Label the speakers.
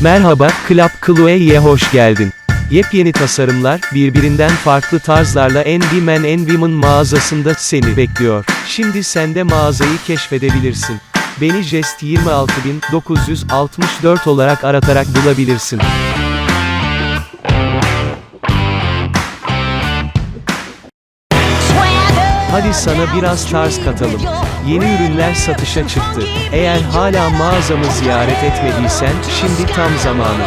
Speaker 1: Merhaba, Club Chloe'ye hoş geldin. Yepyeni tasarımlar, birbirinden farklı tarzlarla Envy Men and Women mağazasında seni bekliyor. Şimdi sen de mağazayı keşfedebilirsin. Beni Jest 26964 olarak aratarak bulabilirsin. Hadi sana biraz tarz katalım. Yeni ürünler satışa çıktı. Eğer hala mağazamı ziyaret etmediysen, şimdi tam zamanı.